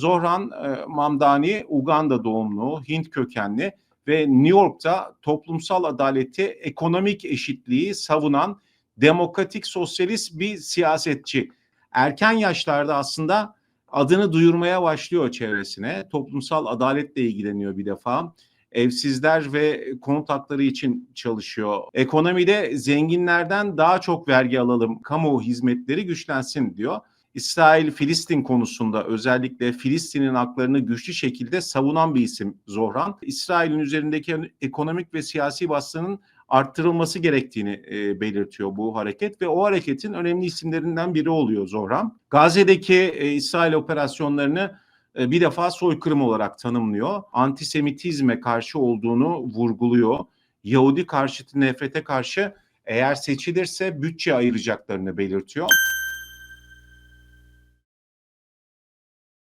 Zohran e, Mamdani Uganda doğumlu, Hint kökenli ve New York'ta toplumsal adaleti, ekonomik eşitliği savunan demokratik sosyalist bir siyasetçi. Erken yaşlarda aslında adını duyurmaya başlıyor çevresine. Toplumsal adaletle ilgileniyor bir defa. Evsizler ve konut hakları için çalışıyor. Ekonomide zenginlerden daha çok vergi alalım, kamu hizmetleri güçlensin diyor. İsrail-Filistin konusunda özellikle Filistin'in haklarını güçlü şekilde savunan bir isim Zohran. İsrail'in üzerindeki ekonomik ve siyasi baskının arttırılması gerektiğini e, belirtiyor bu hareket ve o hareketin önemli isimlerinden biri oluyor Zohran. Gazze'deki e, İsrail operasyonlarını e, bir defa soykırım olarak tanımlıyor. Antisemitizme karşı olduğunu vurguluyor. Yahudi karşıtı nefrete karşı eğer seçilirse bütçe ayıracaklarını belirtiyor.